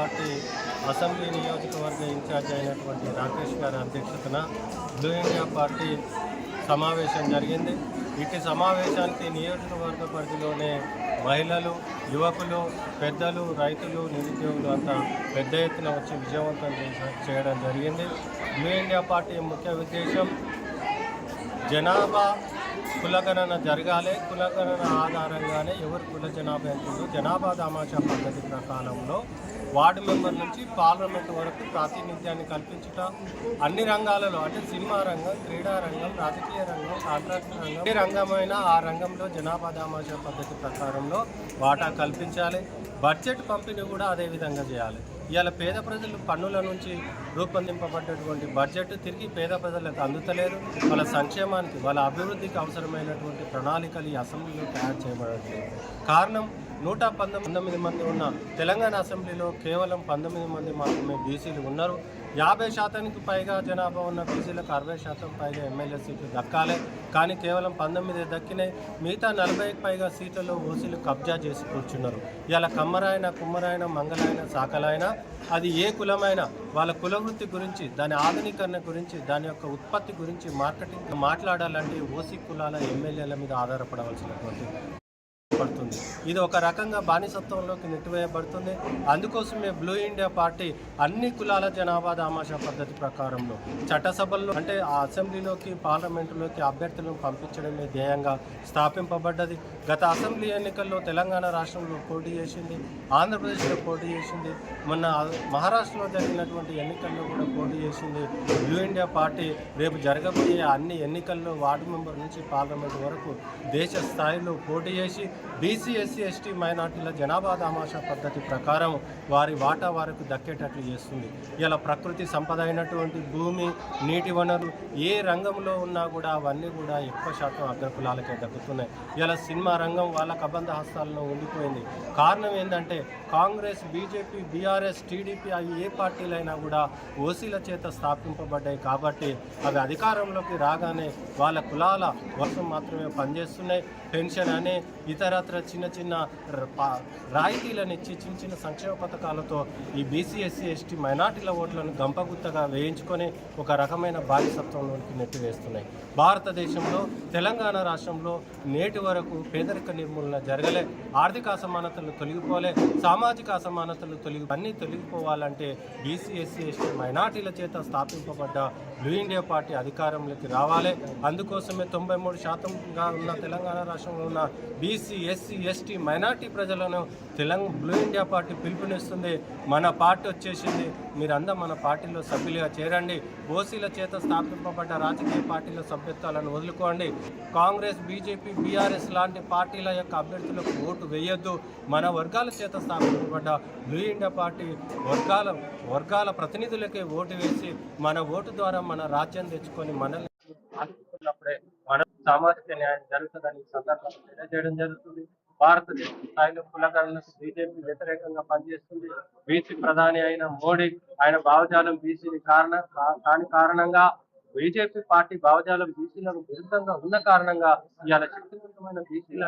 Party assembly నియోజకవర్గ incharge అయినటువంటి రాకేష్ గారి అధ్యక్షతన బ్లూ ఇండియా పార్టీ సమావేశం జరిగింది. ఇటు సమావేశానికి నియోజకవర్గ పరిధిలోనే మహిళలు యువకులు పెద్దలు రైతులు నిరుద్యోగులు అంతా పెద్ద ఎత్తున వచ్చి విజయవంతం చేయడం జరిగింది. బ్లూ ఇండియా పార్టీ ముఖ్య ఉద్దేశం జనాభా కులగణన జరగాలి. కులగణన ఆధారంగానే ఎవరు కుల జనాభా ఎంత జనాభా దామాషా పద్ధతి ప్రకారంలో వార్డు మెంబర్ నుంచి పార్లమెంట్ వరకు ప్రాతినిధ్యాన్ని కల్పించుట అన్ని రంగాలలో అంటే సినిమా రంగం క్రీడా రంగం రాజకీయ రంగం కాంట్రాక్ట్ రంగం ఏ రంగమైనా ఆ రంగంలో జనాభా దామాషా పద్ధతి ప్రకారంలో వాటా కల్పించాలి. బడ్జెట్ పంపిణీ కూడా అదే విధంగా చేయాలి. ఇవాళ పేద ప్రజలు పన్నుల నుంచి రూపొందింపబడ్డటువంటి బడ్జెట్ తిరిగి పేద ప్రజలకు అందుతలేదు. వాళ్ళ సంక్షేమానికి వాళ్ళ అభివృద్ధికి అవసరమైనటువంటి ప్రణాళికలు ఈ అసెంబ్లీలో తయారు చేయబడట్లేదు. కారణం నూట పంతొమ్మిది మంది ఉన్న తెలంగాణ అసెంబ్లీలో కేవలం పంతొమ్మిది మంది మాత్రమే బీసీలు ఉన్నారు. యాభై శాతానికి పైగా జనాభా ఉన్న బీసీలకు అరవై శాతం పైగా ఎమ్మెల్యే సీట్లు దక్కాలి. కానీ కేవలం పంతొమ్మిది దక్కినాయి మిగతా నలభైకి పైగా సీట్లలో ఓసీలు కబ్జా చేసి కూర్చున్నారు. ఇలా కమ్మరాయన కుమ్మరాయన మంగళాయన సాకలాయన అది ఏ కులమైనా వాళ్ళ కుల వృత్తి గురించి దాని ఆధునీకరణ గురించి దాని యొక్క ఉత్పత్తి గురించి మార్కెటింగ్ మాట్లాడాలంటే ఓసీ కులాల ఎమ్మెల్యేల మీద ఆధారపడవలసినటువంటి పడుతుంది. ఇది ఒక రకంగా బానిసత్వంలోకి నెట్టివేయబడుతుంది. అందుకోసమే బ్లూ ఇండియా పార్టీ అన్ని కులాల జనాభా దామాషా పద్ధతి ప్రకారంలో చట్టసభల్లో అంటే ఆ అసెంబ్లీలోకి పార్లమెంటులోకి అభ్యర్థులను పంపించడమే ధ్యేయంగా స్థాపింపబడ్డది. గత అసెంబ్లీ ఎన్నికల్లో తెలంగాణ రాష్ట్రంలో పోటీ చేసింది ఆంధ్రప్రదేశ్లో పోటీ చేసింది మొన్న మహారాష్ట్రలో జరిగినటువంటి ఎన్నికల్లో కూడా పోటీ చేసింది బ్లూ ఇండియా పార్టీ రేపు జరగబోయే అన్ని ఎన్నికల్లో వార్డు మెంబర్ నుంచి పార్లమెంట్ వరకు దేశ స్థాయిలో పోటీ చేసి బీసీ ఎస్సీ ఎస్టీ మైనార్టీల జనాభా దామాషా పద్ధతి ప్రకారం వారి వాటా వారికి దక్కేటట్లు చేస్తుంది. ఇలా ప్రకృతి సంపద అయినటువంటి భూమి నీటి వనరు ఏ రంగంలో ఉన్నా కూడా అవన్నీ కూడా ఎక్కువ శాతం అగ్రకులాలకే దక్కుతున్నాయి. ఇలా సినిమా రంగం వాళ్ళ కబంధ హస్తాల్లో ఉండిపోయింది. కారణం ఏంటంటే కాంగ్రెస్ బీజేపీ బీఆర్ఎస్ టీడీపీ అవి ఏ పార్టీలైనా కూడా ఓసీల చేత స్థాపింపబడ్డాయి కాబట్టి అవి అధికారంలోకి రాగానే వాళ్ళ కులాల వర్షం మాత్రమే పనిచేస్తున్నాయి. పెన్షన్ అనే ఇతరత్ర చిన్న చిన్న పా- రాయితీలను ఇచ్చి చిన్న చిన్న సంక్షేమ పథకాలతో ఈ బీసీ ఎస్సీ ఎస్టీ మైనార్టీల ఓట్లను గంపగుత్తగా వేయించుకొని ఒక రకమైన బానిసత్వంలోనికి నెట్టివేస్తున్నాయి. భారతదేశంలో తెలంగాణ రాష్ట్రంలో నేటి వరకు పేదరిక నిర్మూలన జరగలే. ఆర్థిక అసమానతలు తొలగిపోలే. సామాజిక అసమానతలు తొలగి అన్నీ తొలగిపోవాలంటే బీసీ ఎస్సీ ఎస్టీ మైనార్టీల చేత స్థాపింపబడ్డ బ్లూ ఇండియా పార్టీ అధికారంలోకి రావాలి. అందుకోసమే తొంభై మూడు శాతంగా ఉన్న తెలంగాణ రాష్ట్రంలో ఉన్న బీసీ ఎస్సీ ఎస్టీ మైనార్టీ ప్రజలను తెలంగాణ బ్లూ ఇండియా పార్టీ పిలుపునిస్తుంది. మన పార్టీ వచ్చేసింది మీరందరూ మన పార్టీలో సభ్యులుగా చేరండి. ఓసీల చేత స్థాపింపబడ్డ రాజకీయ పార్టీల సభ్యత్వాలను వదులుకోండి. కాంగ్రెస్ బీజేపీ బీఆర్ఎస్ లాంటి పార్టీల యొక్క అభ్యర్థులకు ఓటు వేయొద్దు. మన వర్గాల చేత స్థాపించబడ్డ బ్లూ ఇండియా పార్టీ వర్గాల వర్గాల ప్రతినిధులకే ఓటు వేసి మన ఓటు ద్వారా మన రాజ్యం తెచ్చుకొని మనల్ని మన సామాజిక న్యాయం జరుగుతుందని సందర్భంగా తెలియజేయడం జరుగుతుంది. భారతదేశ స్థాయిలో కులగణనకు బీజేపీ వ్యతిరేకంగా పనిచేస్తుంది. బీసీ ప్రధాని అయిన మోడీ ఆయన భావజాలం బీసీని కారణ కాని కారణంగా బీజేపీ పార్టీ భావజాలం బీసీలకు విరుద్ధంగా ఉన్న కారణంగా ఇవాళ శక్తివంతమైన బీసీల